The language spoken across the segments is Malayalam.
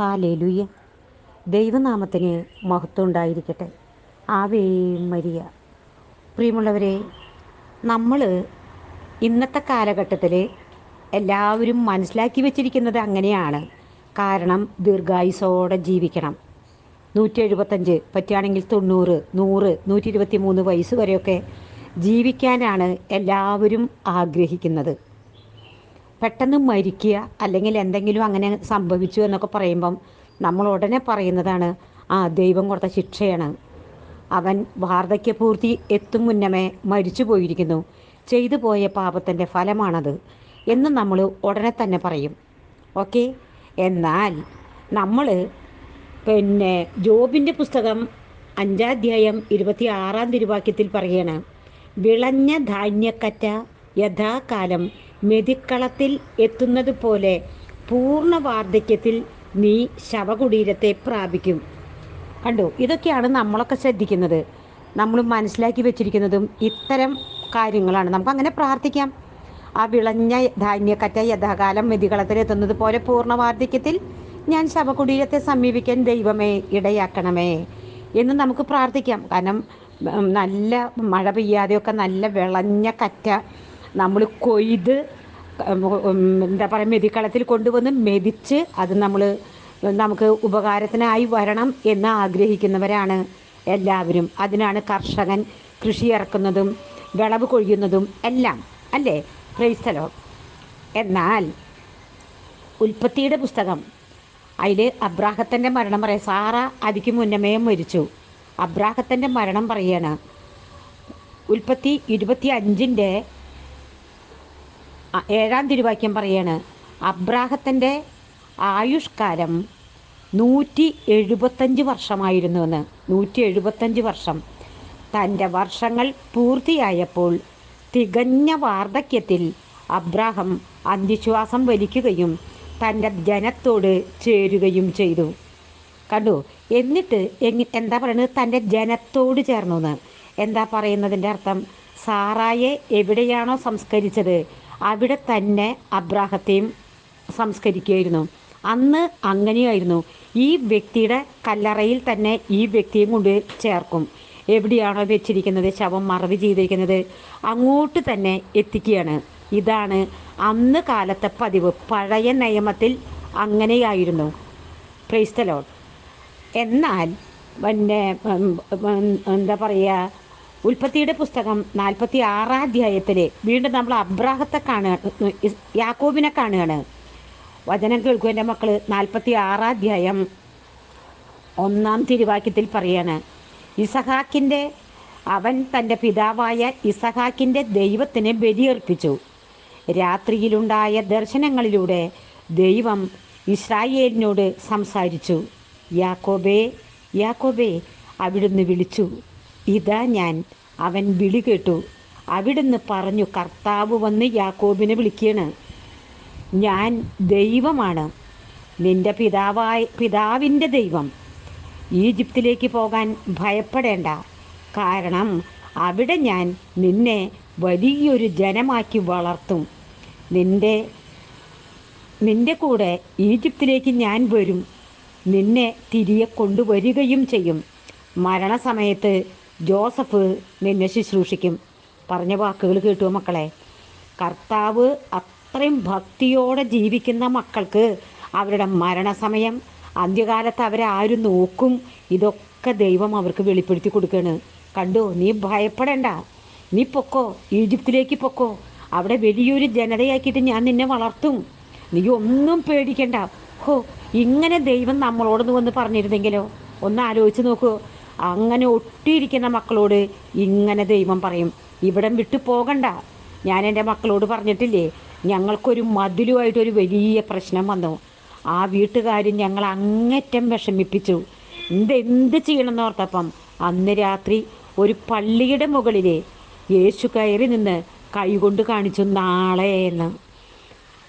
ഹാലേലുയ്യ ദൈവനാമത്തിന് മഹത്വം ഉണ്ടായിരിക്കട്ടെ. ആവേ മരിയ. പ്രിയമുള്ളവരെ നമ്മൾ ഇന്നത്തെ കാലഘട്ടത്തിൽ എല്ലാവരും മനസ്സിലാക്കി വെച്ചിരിക്കുന്നത് അങ്ങനെയാണ്. കാരണം ദീർഘായുസോടെ ജീവിക്കണം. നൂറ്റി എഴുപത്തഞ്ച് പറ്റുകയാണെങ്കിൽ തൊണ്ണൂറ് നൂറ് നൂറ്റി ഇരുപത്തി മൂന്ന് വയസ്സ് വരെയൊക്കെ ജീവിക്കാനാണ് എല്ലാവരും ആഗ്രഹിക്കുന്നത്. പെട്ടെന്ന് മരിക്കുക അല്ലെങ്കിൽ എന്തെങ്കിലും അങ്ങനെ സംഭവിച്ചു എന്നൊക്കെ പറയുമ്പം നമ്മൾ ഉടനെ പറയുന്നതാണ് ആ ദൈവം കൊടുത്ത ശിക്ഷയാണ്. അവൻ വാർദ്ധക്യപൂർത്തി എത്തും മുന്നമേ മരിച്ചു പോയിരിക്കുന്നു. ചെയ്തു പോയ പാപത്തിന്റെ ഫലമാണത് എന്ന് നമ്മൾ ഉടനെ തന്നെ പറയും. ഓക്കെ? എന്നാൽ നമ്മൾ പിന്നെ ജോബിന്റെ പുസ്തകം അഞ്ചാധ്യായം ഇരുപത്തി ആറാം തിരുവാക്യത്തിൽ പറയാണ് വിളഞ്ഞ ധാന്യക്കറ്റ യഥാകാലം മെതിക്കളത്തിൽ എത്തുന്നത് പോലെ പൂർണ വാർദ്ധക്യത്തിൽ നീ ശവകുടീരത്തെ പ്രാപിക്കും. കണ്ടു? ഇതൊക്കെയാണ് നമ്മളൊക്കെ ശ്രദ്ധിക്കുന്നത്. നമ്മൾ മനസ്സിലാക്കി വെച്ചിരിക്കുന്നതും ഇത്തരം കാര്യങ്ങളാണ്. നമുക്ക് അങ്ങനെ പ്രാർത്ഥിക്കാം. ആ വിളഞ്ഞ ധാന്യക്കറ്റ യഥാകാലം മെതികളത്തിൽ എത്തുന്നത് പോലെ പൂർണ വാർദ്ധക്യത്തിൽ ഞാൻ ശവകുടീരത്തെ സമീപിക്കാൻ ദൈവമേ ഇടയാക്കണമേ എന്ന് നമുക്ക് പ്രാർത്ഥിക്കാം. കാരണം നല്ല മഴ പെയ്യാതെയൊക്കെ നല്ല വിളഞ്ഞ കറ്റ നമ്മൾ കൊയ്ത് എന്താ പറയുക മെതിക്കളത്തിൽ കൊണ്ടുവന്ന് മെതിച്ച് അത് നമ്മൾ നമുക്ക് ഉപകാരത്തിനായി വരണം എന്ന് ആഗ്രഹിക്കുന്നവരാണ് എല്ലാവരും. അതിനാണ് കർഷകൻ കൃഷി ഇറക്കുന്നതും വിളവ് കൊഴിയുന്നതും എല്ലാം അല്ലേ? ക്രൈസ്തലോ എന്നാൽ ഉൽപ്പത്തിയുടെ പുസ്തകം അതിൽ അബ്രാഹത്തിന്റെ മരണം പറയാം സാറ അതിക്ക് മുന്നമേ മരിച്ചു. അബ്രാഹത്തിന്റെ മരണം പറയാണ്. ഉൽപ്പത്തി ഇരുപത്തി അഞ്ചിന്റെ ഏഴാം തിരുവാക്യം പറയാണ് അബ്രാഹത്തിന്റെ ആയുഷ്കാലം നൂറ്റി എഴുപത്തഞ്ച് വർഷമായിരുന്നുവെന്ന്. നൂറ്റി എഴുപത്തഞ്ച് വർഷം. തന്റെ വർഷങ്ങൾ പൂർത്തിയായപ്പോൾ തികഞ്ഞ വാർദ്ധക്യത്തിൽ അബ്രാഹം അന്ത്യശ്വാസം വലിക്കുകയും തന്റെ ജനത്തോട് ചേരുകയും ചെയ്തു. കണ്ടു? എന്നിട്ട് എങ്ങ എന്താ പറയുന്നത് തന്റെ ജനത്തോട് ചേർന്നു എന്ന് എന്താ പറയുന്നതിന്റെ അർത്ഥം? സാറായെ എവിടെയാണോ സംസ്കരിച്ചത് അവിടെ തന്നെ അബ്രാഹത്തെയും സംസ്കരിക്കുകയായിരുന്നു. അന്ന് അങ്ങനെയായിരുന്നു. ഈ വ്യക്തിയുടെ കല്ലറയിൽ തന്നെ ഈ വ്യക്തിയും കൊണ്ട് ചേർക്കും. എവിടെയാണോ വെച്ചിരിക്കുന്നത്? ശവം മറവ് ചെയ്തിരിക്കുന്നത്. അങ്ങോട്ട് തന്നെ എത്തിക്കുകയാണ്. ഇതാണ് അന്ന് കാലത്തെ പതിവ്. പഴയ നിയമത്തിൽ അങ്ങനെയായിരുന്നു. ക്രൈസ്തലോട്ട് എന്നാൽ പിന്നെ എന്താ പറയുക? ഉൽപ്പത്തിയുടെ പുസ്തകം നാൽപ്പത്തി ആറാം അധ്യായത്തിൽ വീണ്ടും നമ്മൾ അബ്രാഹത്തെ കാണുക യാക്കോബിനെ കാണുകയാണ്. വചനം കേൾക്കും എന്റെ മക്കൾ നാൽപ്പത്തി ആറാം അധ്യായം ഒന്നാം തിരുവാക്യത്തിൽ പറയാണ് ഇസഹാക്കിന്റെ അവൻ തന്റെ പിതാവായ ഇസഹാക്കിന്റെ ദൈവത്തിന് ബലിയർപ്പിച്ചു. രാത്രിയിലുണ്ടായ ദർശനങ്ങളിലൂടെ ദൈവം ഇസ്രായേലിനോട് സംസാരിച്ചു. യാക്കോബേ യാക്കോബേ അവിടുന്ന് വിളിച്ചു. ഇതാ ഞാൻ. അവൻ വിളി കേട്ടു. അവിടുന്ന് പറഞ്ഞു കർത്താവ് വന്ന് യാക്കോബിനെ വിളിക്കുകയാണ് ഞാൻ ദൈവമാണ്. നിന്റെ പിതാവായ പിതാവിന്റെ ദൈവം. ഈജിപ്തിലേക്ക് പോകാൻ ഭയപ്പെടേണ്ട. കാരണം അവിടെ ഞാൻ നിന്നെ വലിയൊരു ജനമാക്കി വളർത്തും. നിന്റെ നിന്റെ കൂടെ ഈജിപ്തിലേക്ക് ഞാൻ വരും. നിന്നെ തിരികെ കൊണ്ടുവരികയും ചെയ്യും. മരണസമയത്ത് ജോസഫ് നിന്നെ ശുശ്രൂഷിക്കും. പറഞ്ഞ വാക്കുകൾ കേട്ടു മക്കളെ. കർത്താവ് അത്രയും ഭക്തിയോടെ ജീവിക്കുന്ന മക്കൾക്ക് അവരുടെ മരണസമയം അന്ത്യകാലത്ത് അവരെ ആരും നോക്കും. ഇതൊക്കെ ദൈവം അവർക്ക് വെളിപ്പെടുത്തി കൊടുക്കുകയാണ്. കണ്ടോ നീ ഭയപ്പെടേണ്ട. നീ പൊക്കോ ഈജിപ്തിലേക്ക് പൊക്കോ. അവിടെ വലിയൊരു ജനതയാക്കിയിട്ട് ഞാൻ നിന്നെ വളർത്തും. നീ ഒന്നും പേടിക്കണ്ട. ഹോ ഇങ്ങനെ ദൈവം നമ്മളോടൊന്ന് വന്ന് പറഞ്ഞിരുന്നെങ്കിലോ? ഒന്ന് ആലോചിച്ച് നോക്കൂ. അങ്ങനെ ഒട്ടിയിരിക്കുന്ന മക്കളോട് ഇങ്ങനെ ദൈവം പറയും ഇവിടം വിട്ടു പോകണ്ട. ഞാൻ എന്റെ മക്കളോട് പറഞ്ഞിട്ടില്ലേ ഞങ്ങൾക്കൊരു മതിലുമായിട്ടൊരു വലിയ പ്രശ്നം വന്നു. ആ വീട്ടുകാർ ഞങ്ങൾ അങ്ങറ്റം വിഷമിപ്പിച്ചു. എന്തെന്ത് ചെയ്യണമെന്ന് ഓർത്തപ്പം അന്ന് രാത്രി ഒരു പള്ളിയുടെ മുകളിൽ യേശു കയറി നിന്ന് കൈകൊണ്ട് കാണിച്ചു നാളെ എന്ന്.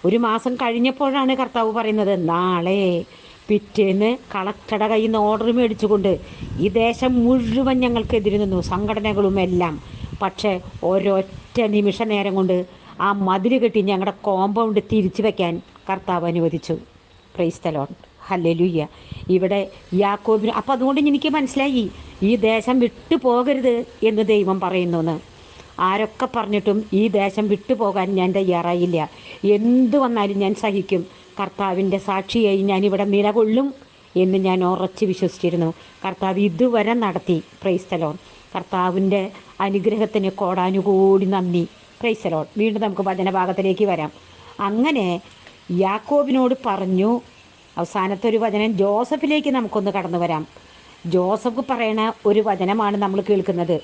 ഒരു മാസം കഴിഞ്ഞപ്പോഴാണ് കർത്താവ് പറയുന്നത് നാളെ. പിറ്റേന്ന് കളക്ടറുടെ കയ്യിൽ നിന്ന് ഓർഡർ മേടിച്ചുകൊണ്ട് ഈ ദേശം മുഴുവൻ ഞങ്ങൾക്കെതിരെ നിന്നു സംഘടനകളും എല്ലാം. പക്ഷേ ഒരൊറ്റ നിമിഷ നേരം കൊണ്ട് ആ മതിൽ കെട്ടി ഞങ്ങളുടെ കോമ്പൗണ്ട് തിരിച്ചു വയ്ക്കാൻ കർത്താവ് അനുവദിച്ചു. പ്രൈസ് തലോൺ ഹല്ലേലൂയ്യ ഇവിടെ യാക്കോബിന് അപ്പം അതുകൊണ്ട് എനിക്ക് മനസ്സിലായി ഈ ദേശം വിട്ടു പോകരുത് എന്ന് ദൈവം പറയുന്നു ആരൊക്കെ പറഞ്ഞിട്ടും ഈ ദേശം വിട്ടുപോകാൻ ഞാൻ തയ്യാറായില്ല. എന്തു വന്നാലും ഞാൻ സഹിക്കും. കർത്താവിന്റെ സാക്ഷിയായി ഞാനിവിടെ നിലകൊള്ളും എന്ന് ഞാൻ ഉറച്ച് വിശ്വസിച്ചിരുന്നു. കർത്താവ് ഇതുവരെ നടത്തി. പ്രൈസ്തലോൺ കർത്താവിന്റെ അനുഗ്രഹത്തിന് കോടാനുകൂടി നന്ദി. പ്രൈസ്തലോൺ വീണ്ടും നമുക്ക് വചനഭാഗത്തിലേക്ക് വരാം. അങ്ങനെ യാക്കോബിനോട് പറഞ്ഞു അവസാനത്തെ ഒരു വചനം ജോസഫിലേക്ക് നമുക്കൊന്ന് കടന്നു വരാം. ജോസഫ് പറയണ ഒരു വചനമാണ് നമ്മൾ കേൾക്കുന്നത്.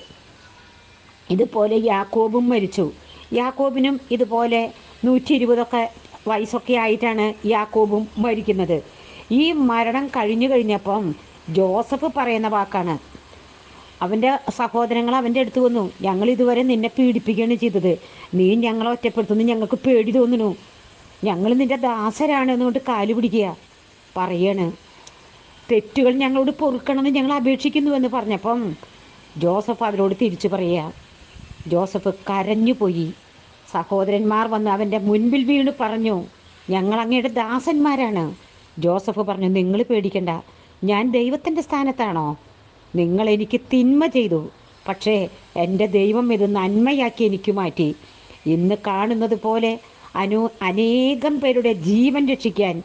ഇതുപോലെ യാക്കോബും മരിച്ചു. യാക്കോബിനും ഇതുപോലെ നൂറ്റി ഇരുപതൊക്കെ വയസ്സൊക്കെ ആയിട്ടാണ് യാക്കോബും മരിക്കുന്നത്. ഈ മരണം കഴിഞ്ഞു കഴിഞ്ഞപ്പം ജോസഫ് പറയുന്ന വാക്കാണ്. അവന്റെ സഹോദരങ്ങൾ അവന്റെ അടുത്ത് വന്നു ഞങ്ങൾ ഇതുവരെ നിന്നെ പീഡിപ്പിക്കുകയാണ് ചെയ്തത്. നീ ഞങ്ങളെ ഒറ്റപ്പെടുത്തുന്നു. ഞങ്ങൾക്ക് പേടി തോന്നുന്നു. ഞങ്ങൾ നിന്റെ ദാസരാണ് എന്നുകൊണ്ട് കാൽ പിടിക്കുക പറയാണ്. തെറ്റുകൾ ഞങ്ങളോട് പൊറുക്കണമെന്ന് ഞങ്ങൾ അപേക്ഷിക്കുന്നുവെന്ന് പറഞ്ഞപ്പം ജോസഫ് അവരോട് തിരിച്ചു പറയുക. ജോസഫ് കരഞ്ഞുപോയി. സഹോദരന്മാർ വന്ന് അവന്റെ മുൻപിൽ വീണ് പറഞ്ഞു ഞങ്ങൾ അങ്ങയുടെ ദാസന്മാരാണ്. ജോസഫ് പറഞ്ഞു നിങ്ങൾ പേടിക്കണ്ട ഞാൻ ദൈവത്തിന്റെ സ്ഥാനത്താണോ? നിങ്ങൾ എനിക്ക് തിന്മ ചെയ്തു പക്ഷേ എന്റെ ദൈവം ഇത് നന്മയാക്കി എനിക്ക് മാറ്റി. ഇന്ന് കാണുന്നത് പോലെ അനു അനേകം പേരുടെ ജീവൻ രക്ഷിക്കാൻ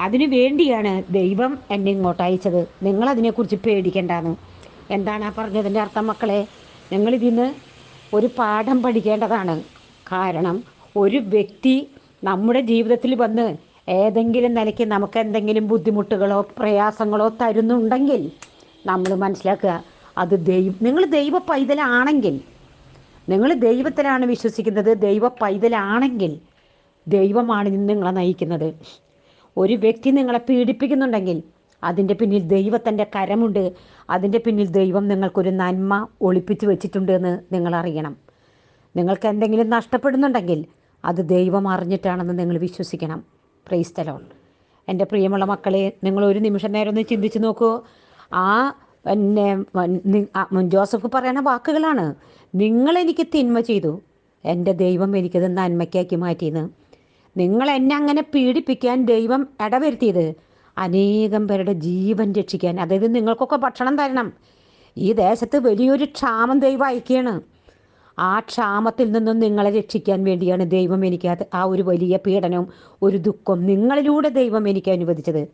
അതിനു വേണ്ടിയാണ് ദൈവം എന്നെ ഇങ്ങോട്ട് അയച്ചത്. നിങ്ങളതിനെക്കുറിച്ച് പേടിക്കേണ്ടാന്ന്. എന്താണ് ആ പറഞ്ഞതിന്റെ അർത്ഥം മക്കളെ? നിങ്ങളിതിന്ന് ഒരു പാഠം പഠിക്കേണ്ടതാണ്. കാരണം ഒരു വ്യക്തി നമ്മുടെ ജീവിതത്തിൽ വന്ന് ഏതെങ്കിലും നിലയ്ക്ക് നമുക്ക് എന്തെങ്കിലും ബുദ്ധിമുട്ടുകളോ പ്രയാസങ്ങളോ തരുന്നുണ്ടെങ്കിൽ നമ്മൾ മനസ്സിലാക്കുക അത് ദൈവം നിങ്ങൾ ദൈവ പൈതലാണെങ്കിൽ നിങ്ങൾ ദൈവത്തിലാണ് വിശ്വസിക്കുന്നത് ദൈവ പൈതലാണെങ്കിൽ ദൈവമാണ് നിങ്ങളെ നയിക്കുന്നത്. ഒരു വ്യക്തി നിങ്ങളെ പീഡിപ്പിക്കുന്നുണ്ടെങ്കിൽ അതിന്റെ പിന്നിൽ ദൈവത്തിന്റെ കരമുണ്ട് അതിന്റെ പിന്നിൽ ദൈവം നിങ്ങൾക്കൊരു നന്മ ഒളിപ്പിച്ച് വെച്ചിട്ടുണ്ട് എന്ന് നിങ്ങൾ അറിയണം നിങ്ങൾക്ക് എന്തെങ്കിലും നഷ്ടപ്പെടുന്നുണ്ടെങ്കിൽ അത് ദൈവം അറിഞ്ഞിട്ടാണെന്ന് നിങ്ങൾ വിശ്വസിക്കണം. പ്രൈസ്തലോൺ എന്റെ പ്രിയമുള്ള മക്കളെ നിങ്ങൾ ഒരു നിമിഷം നേരം ഒന്ന് ചിന്തിച്ച് നോക്കൂ. ആ പിന്നെ നി- ആ ജോസഫ് പറയുന്ന വാക്കുകളാണ്. നിങ്ങളെനിക്ക് തിന്മ ചെയ്തു. എന്റെ ദൈവം എനിക്കത് നന്മയ്ക്കാക്കി മാറ്റിയെന്ന്. നിങ്ങൾ എന്നെ അങ്ങനെ പീഡിപ്പിക്കാൻ ദൈവം ഇടവരുത്തിയത് അനേകം പേരുടെ ജീവൻ രക്ഷിക്കാൻ. അതായത് നിങ്ങൾക്കൊക്കെ ഭക്ഷണം തരണം. ഈ ദേശത്ത് വലിയൊരു ക്ഷാമം ദൈവം അയക്കുകയാണ്. ആ ക്ഷാമത്തിൽ നിന്നും നിങ്ങളെ രക്ഷിക്കാൻ വേണ്ടിയാണ് ദൈവം എനിക്ക് ആ ഒരു വലിയ പീഡനവും ഒരു ദുഃഖവും നിങ്ങളിലൂടെ ദൈവം എനിക്ക് അനുവദിച്ചത്.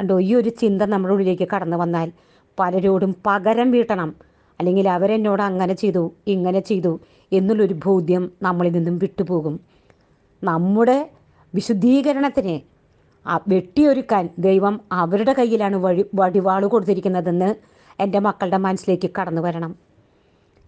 കണ്ടോ ഈ ഒരു ചിന്ത നമ്മുടെ ഉള്ളിലേക്ക് കടന്നു വന്നാൽ പലരോടും പകരം വീട്ടണം. അല്ലെങ്കിൽ അവരെന്നോട് അങ്ങനെ ചെയ്തു ഇങ്ങനെ ചെയ്തു എന്നുള്ളൊരു ബോധ്യം നമ്മളിൽ നിന്നും വിട്ടുപോകും. നമ്മുടെ വിശുദ്ധീകരണത്തിന് വെട്ടിയൊരുക്കാൻ ദൈവം അവരുടെ കയ്യിലാണ് വഴി വടിവാൾ കൊടുത്തിരിക്കുന്നതെന്ന് എന്റെ മക്കളുടെ മനസ്സിലേക്ക് കടന്നു വരണം.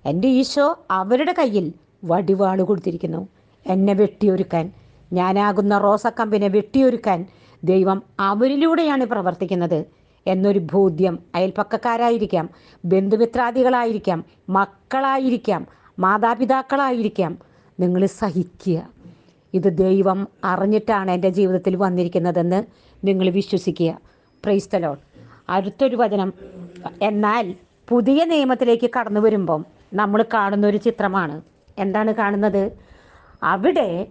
എന്റെ ഈശോ അവരുടെ കയ്യിൽ വടിവാൾ കൊടുത്തിരിക്കുന്നു. എന്നെ വെട്ടിയൊരുക്കാൻ ഞാനാകുന്ന റോസക്കമ്പിനെ വെട്ടിയൊരുക്കാൻ ദൈവം അവരിലൂടെയാണ് പ്രവർത്തിക്കുന്നത്. എന്നൊരു ബോധ്യം അയൽപ്പക്കക്കാരായിരിക്കാം ബന്ധുമിത്രാദികളായിരിക്കാം മക്കളായിരിക്കാം മാതാപിതാക്കളായിരിക്കാം. നിങ്ങൾ സഹിക്കുക. ഇത് ദൈവം അറിഞ്ഞിട്ടാണ് എന്റെ ജീവിതത്തിൽ വന്നിരിക്കുന്നതെന്ന് നിങ്ങൾ വിശ്വസിക്കുക. പ്രൈസ്തലോൺ അടുത്തൊരു വചനം. എന്നാൽ പുതിയ നിയമത്തിലേക്ക് കടന്നു വരുമ്പം നമ്മൾ കാണുന്ന ഒരു ചിത്രമാണ്. എന്താണ് കാണുന്നത്? അവിടെ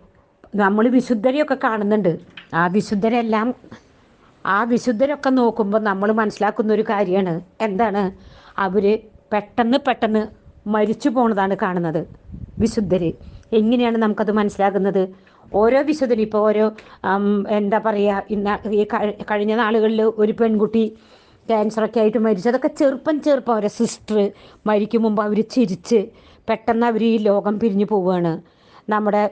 നമ്മൾ വിശുദ്ധരെയൊക്കെ കാണുന്നുണ്ട്. ആ വിശുദ്ധരെല്ലാം ആ വിശുദ്ധരൊക്കെ നോക്കുമ്പോൾ നമ്മൾ മനസ്സിലാക്കുന്ന ഒരു കാര്യമാണ്. എന്താണ്? അവർ പെട്ടെന്ന് പെട്ടെന്ന് മരിച്ചു പോണതാണ് കാണുന്നത്. വിശുദ്ധർ എങ്ങനെയാണ് നമുക്കത് മനസ്സിലാകുന്നത്? ഓരോ വിശുദ്ധരും ഇപ്പോൾ ഓരോ എന്താ പറയുക ഇന്ന ഈ കഴിഞ്ഞ നാളുകളിൽ ഒരു പെൺകുട്ടി ക്യാൻസറൊക്കെ ആയിട്ട് മരിച്ചു. അതൊക്കെ ചെറുപ്പം ചെറുപ്പം അവരെ സിസ്റ്റർ മരിക്കും മുമ്പ് അവർ ചിരിച്ച് പെട്ടെന്ന് അവർ ഈ ലോകം പിരിഞ്ഞു പോവുകയാണ് നമ്മുടെ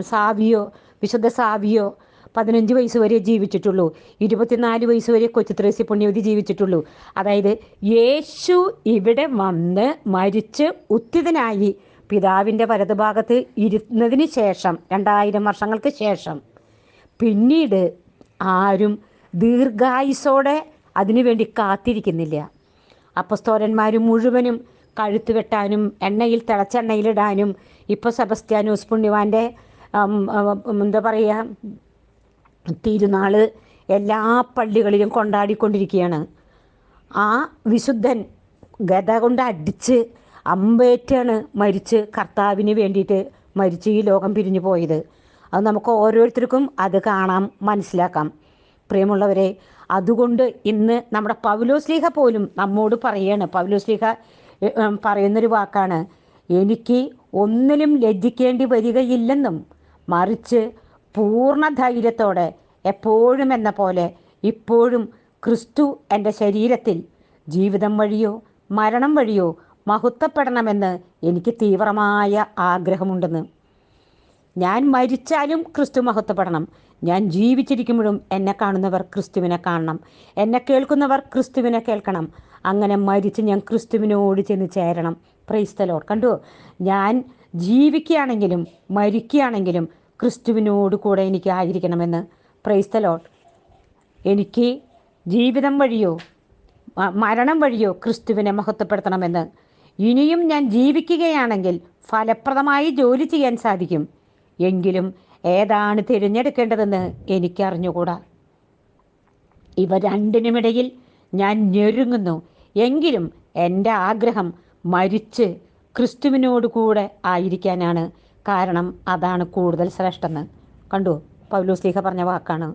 സാവിയോ വിശുദ്ധ സാവിയോ പതിനഞ്ച് വയസ്സ് വരെ ജീവിച്ചിട്ടുള്ളൂ. ഇരുപത്തിനാല് വയസ്സ് വരെ കൊച്ചുത്രേസി പുണ്യവതി ജീവിച്ചിട്ടുള്ളൂ. അതായത് യേശു ഇവിടെ വന്ന് മരിച്ച് ഉത്തിതനായി പിതാവിന്റെ വലതുഭാഗത്ത് ഇരുന്നതിന് ശേഷം രണ്ടായിരം വർഷങ്ങൾക്ക് ശേഷം പിന്നീട് ആരും ദീർഘായുസോടെ അതിനുവേണ്ടി കാത്തിരിക്കുന്നില്ല. അപ്പസ്തോലന്മാർ മുഴുവനും കഴുത്ത് വെട്ടാനും എണ്ണയിൽ തിളച്ചെണ്ണയിലിടാനും ഇപ്പോൾ സെബസ്ത്യാനോസ് ഉം, എന്താ പറയുക തിരുനാൾ എല്ലാ പള്ളികളിലും കൊണ്ടാടിക്കൊണ്ടിരിക്കുകയാണ്. ആ വിശുദ്ധൻ ഗത കൊണ്ട് അടിച്ച് അമ്പേറ്റാണ് മരിച്ച് കർത്താവിന് വേണ്ടിയിട്ട് മരിച്ച് ഈ ലോകം പിരിഞ്ഞു പോയത്. അത് നമുക്ക് ഓരോരുത്തർക്കും അത് കാണാം മനസ്സിലാക്കാം. പ്രിയമുള്ളവരെ അതുകൊണ്ട് ഇന്ന് നമ്മുടെ പൗലോസ്ലീഹ പോലും നമ്മോട് പറയാണ്. പൗലോസ്ലീഹ പറയുന്നൊരു വാക്കാണ് എനിക്ക് ഒന്നിലും ലജ്ജിക്കേണ്ടി വരികയില്ലെന്നും മറിച്ച് പൂർണ ധൈര്യത്തോടെ എപ്പോഴും എന്ന പോലെ ഇപ്പോഴും ക്രിസ്തു എന്റെ ശരീരത്തിൽ ജീവിതം വഴിയോ മരണം വഴിയോ മഹത്വപ്പെടണമെന്ന് എനിക്ക് തീവ്രമായ ആഗ്രഹമുണ്ടെന്ന്. ഞാൻ മരിച്ചാലും ക്രിസ്തു മഹത്വപ്പെടണം. ഞാൻ ജീവിച്ചിരിക്കുമ്പോഴും എന്നെ കാണുന്നവർ ക്രിസ്തുവിനെ കാണണം. എന്നെ കേൾക്കുന്നവർ ക്രിസ്തുവിനെ കേൾക്കണം. അങ്ങനെ മരിച്ച് ഞാൻ ക്രിസ്തുവിനോട് ചെന്ന് ചേരണം. പ്രൈസ്തലോ കണ്ടു? ഞാൻ ജീവിക്കുകയാണെങ്കിലും മരിക്കുകയാണെങ്കിലും ക്രിസ്തുവിനോട് കൂടെ എനിക്ക് ആയിരിക്കണമെന്ന്. പ്രൈസ്തലോ എനിക്ക് ജീവിതം വഴിയോ മരണം വഴിയോ ക്രിസ്തുവിനെ മഹത്വപ്പെടുത്തണമെന്ന്. ഇനിയും ഞാൻ ജീവിക്കുകയാണെങ്കിൽ ഫലപ്രദമായി ജോലി ചെയ്യാൻ സാധിക്കും. എങ്കിലും ഏതാണ് തിരഞ്ഞെടുക്കേണ്ടതെന്ന് എനിക്കറിഞ്ഞുകൂടാ? ഇവ രണ്ടിനുമിടയിൽ ഞാൻ ഞെരുങ്ങുന്നു. എങ്കിലും എന്റെ ആഗ്രഹം മരിച്ച് ക്രിസ്തുവിനോട് കൂടെ ആയിരിക്കാനാണ്. കാരണം അതാണ് കൂടുതൽ ശ്രേഷ്ഠെന്ന്. കണ്ടു? പൗലോസ്ലീഹ പറഞ്ഞ വാക്കാണ്.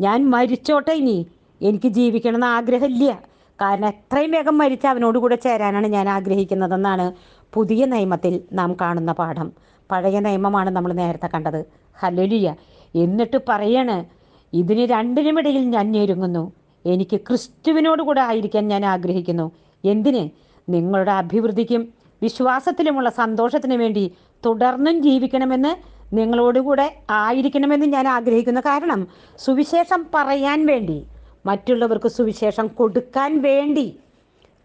ഞാൻ മരിച്ചോട്ടെ ഇനി. എനിക്ക് ജീവിക്കണമെന്ന് ആഗ്രഹമില്ല. കാരണം എത്രയും വേഗം മരിച്ച് അവനോട് കൂടെ ചേരാനാണ് ഞാൻ ആഗ്രഹിക്കുന്നതെന്നാണ് പുതിയ നിയമത്തിൽ നാം കാണുന്ന പാഠം. പഴയ നിയമമാണ് നമ്മൾ നേരത്തെ കണ്ടത്. ഹലലിയ എന്നിട്ട് പറയാണ് ഇതിന് രണ്ടിനുമിടയിൽ ഞാൻ ഞെരുങ്ങുന്നു. എനിക്ക് ക്രിസ്തുവിനോട് കൂടെ ആയിരിക്കാൻ ഞാൻ ആഗ്രഹിക്കുന്നു. എന്തിന്? നിങ്ങളുടെ അഭിവൃദ്ധിക്കും വിശ്വാസത്തിലുമുള്ള സന്തോഷത്തിന് വേണ്ടി തുടർന്നും ജീവിക്കണമെന്ന് നിങ്ങളോടുകൂടെ ആയിരിക്കണമെന്ന് ഞാൻ ആഗ്രഹിക്കുന്നു കാരണം സുവിശേഷം പറയാൻ വേണ്ടി മറ്റുള്ളവർക്ക് സുവിശേഷം കൊടുക്കാൻ വേണ്ടി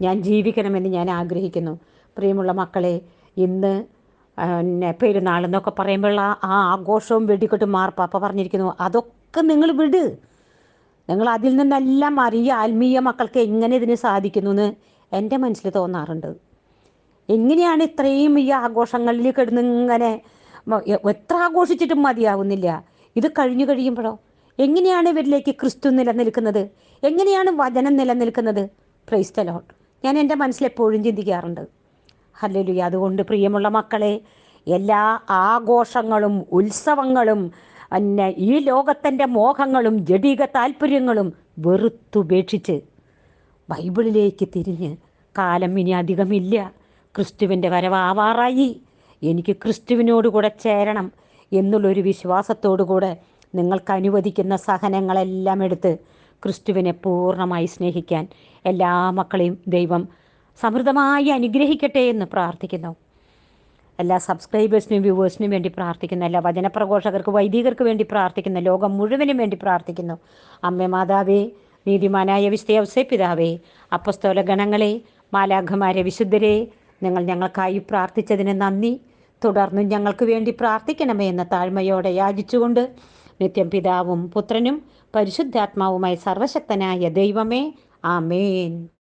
ഞാൻ ജീവിക്കണമെന്ന് ഞാൻ ആഗ്രഹിക്കുന്നു. പ്രിയമുള്ള മക്കളെ ഇന്ന് പിന്നെ പെരുന്നാൾ എന്നൊക്കെ പറയുമ്പോഴുള്ള ആ ആഘോഷവും വെടിക്കെട്ടും മാർപ്പാപ്പ പറഞ്ഞിരിക്കുന്നു. അതൊക്കെ നിങ്ങൾ വിട്. നിങ്ങൾ അതിൽ നിന്നെല്ലാം അറിയ ആത്മീയ മക്കൾക്ക് എങ്ങനെ ഇതിന് സാധിക്കുന്നു എന്ന് എന്റെ മനസ്സിൽ തോന്നാറുണ്ട്. എങ്ങനെയാണ് ഇത്രയും ഈ ആഘോഷങ്ങളിൽ കിടന്ന് ഇങ്ങനെ എത്ര ആഘോഷിച്ചിട്ടും മതിയാവുന്നില്ല. ഇത് കഴിഞ്ഞു കഴിയുമ്പോഴോ? എങ്ങനെയാണ് ഇവരിലേക്ക് ക്രിസ്തു നിലനിൽക്കുന്നത്? എങ്ങനെയാണ് വചനം നിലനിൽക്കുന്നത്? പ്രൈസ്തലോട്ട് ഞാൻ എന്റെ മനസ്സിലെപ്പോഴും ചിന്തിക്കാറുണ്ട്. ഹല്ലേലൂയ. അതുകൊണ്ട് പ്രിയമുള്ള മക്കളെ എല്ലാ ആഘോഷങ്ങളും ഉത്സവങ്ങളും പിന്നെ ഈ ലോകത്തിന്റെ മോഹങ്ങളും ജഡിക താല്പര്യങ്ങളും വെറുത്തുപേക്ഷിച്ച് ബൈബിളിലേക്ക് തിരിഞ്ഞ് കാലം ഇനി അധികമില്ല. ക്രിസ്തുവിന്റെ വരവാവാറായി. എനിക്ക് ക്രിസ്തുവിനോട് കൂടെ ചേരണം എന്നുള്ളൊരു വിശ്വാസത്തോടു കൂടെ നിങ്ങൾക്ക് അനുവദിക്കുന്ന സഹനങ്ങളെല്ലാം എടുത്ത് ക്രിസ്തുവിനെ പൂർണമായി സ്നേഹിക്കാൻ എല്ലാ മക്കളെയും ദൈവം സമൃദ്ധമായി അനുഗ്രഹിക്കട്ടെ എന്ന് പ്രാർത്ഥിക്കുന്നു. എല്ലാ സബ്സ്ക്രൈബേഴ്സിനും വ്യൂവേഴ്സിനും വേണ്ടി പ്രാർത്ഥിക്കുന്നു. എല്ലാ വചനപ്രഘോഷകർക്ക് വൈദികർക്ക് വേണ്ടി പ്രാർത്ഥിക്കുന്നു. ലോകം മുഴുവനും വേണ്ടി പ്രാർത്ഥിക്കുന്നു. അമ്മ മാതാവേ നീതിമാനായ വിസ്തയവസേ പിതാവേ അപ്പസ്തോല ഗണങ്ങളെ മാലാഖമാരെ വിശുദ്ധരെ നിങ്ങൾ ഞങ്ങൾക്കായി പ്രാർത്ഥിച്ചതിന് നന്ദി. തുടർന്നും ഞങ്ങൾക്ക് വേണ്ടി പ്രാർത്ഥിക്കണമേ എന്ന താഴ്മയോടെ യാചിച്ചുകൊണ്ട് നിത്യം പിതാവും പുത്രനും പരിശുദ്ധാത്മാവുമായി സർവശക്തനായ ദൈവമേ ആമേൻ.